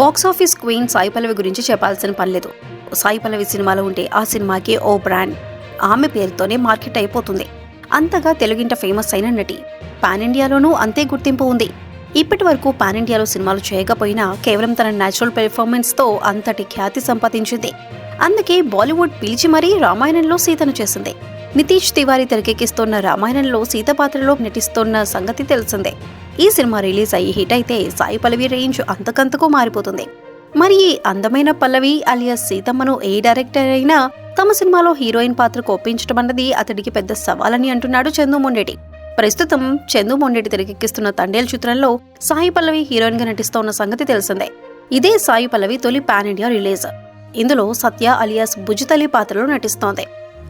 Box office queen Sai Pallavi గురించి చెప్పాల్సిన పనిలేదు సాయి పల్లవి సినిమాలో ఉంటే ఆ సినిమాకి ఓ బ్రాండ్. ఆమె పేరుతోనే మార్కెట్ అయిపోతుంది. అంతగా తెలుగింట ఫేమస్ అయిన నటి. పాన్ ఇండియాలోనూ అంతే గుర్తింపు ఉంది. ఇప్పటి వరకు పాన్ ఇండియాలో సినిమాలు చేయకపోయినా కేవలం తన నేచురల్ పెర్ఫార్మెన్స్తో అంతటి ఖ్యాతి సంపాదించింది. అందుకే బాలీవుడ్ పిలిచి మరీ రామాయణంలో సీతను చేసింది. నితీష్ తివారీ తెరకెక్కిస్తున్న రామాయణంలో సీత పాత్రలో నటిస్తున్న సంగతి తెలిసిందే. ఈ సినిమా రిలీజ్ అయ్యి హిట్ అయితే సాయి పల్లవి రేంజ్ అంతకంతకు మారిపోతుంది. మరి ఈ అందమైన పల్లవి అలియాస్ సీతమ్మను ఏ డైరెక్టర్ అయినా తమ సినిమాలో హీరోయిన్ పాత్రకు ఒప్పించడం అన్నది అతడికి పెద్ద సవాలని అంటున్నాడు చందు మొండేటి. ప్రస్తుతం చందు మొండేటి తెరకెక్కిస్తున్న తండేల్ చిత్రంలో సాయి పల్లవి హీరోయిన్గా నటిస్తోన్న సంగతి తెలిసిందే. ఇదే సాయి పల్లవి తొలి పాన్ ఇండియా రిలీజ్ ఇందులో సత్య అలియాస్ భుజితలి పాత్రలో నటిస్తోంది.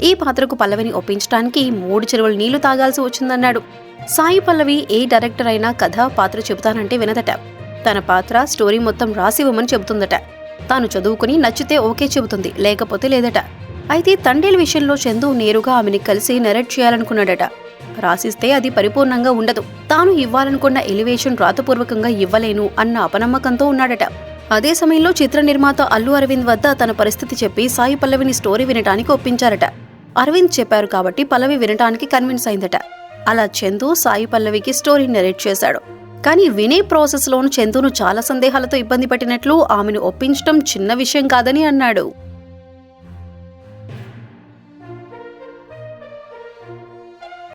ఈ పాత్రకు పల్లవిని ఒప్పించడానికి మూడు చెరువులు నీళ్ళు తాగాల్సి వచ్చిందన్నాడు. సాయి పల్లవి ఏ డైరెక్టర్ అయినా కథ పాత్ర చెబుతానంటే వినదట. తన పాత్ర స్టోరీ మొత్తం రాసివ్వమని చెబుతుందట. తాను చదువుకుని నచ్చితే ఓకే చెబుతుంది లేకపోతే లేదట. అయితే తండేల్ విషయంలో చందు నేరుగా ఆమెని కలిసి నెరెట్ చేయాలనుకున్నాడట. రాసిస్తే అది పరిపూర్ణంగా ఉండదు. తాను ఇవ్వాలనుకున్న ఎలివేషన్ రాతపూర్వకంగా ఇవ్వలేను అన్న అపనమ్మకంతో ఉన్నాడట. అదే సమయంలో చిత్ర నిర్మాత అల్లు అరవింద్ వద్ద తన పరిస్థితి చెప్పి సాయి పల్లవిని స్టోరీ వినటానికి ఒప్పించారట. అరవింద్ చెప్పారు కాబట్టి పల్లవి వినటానికి కన్విన్స్ అయిందట. అలా చందు సాయి పల్లవికి స్టోరీ నెరేట్ చేశాడు. కానీ వినే ప్రాసెస్లోను చందును చాలా సందేహాలతో ఇబ్బంది పట్టినట్లు ఆమెను ఒప్పించడం చిన్న విషయం కాదని అన్నాడు.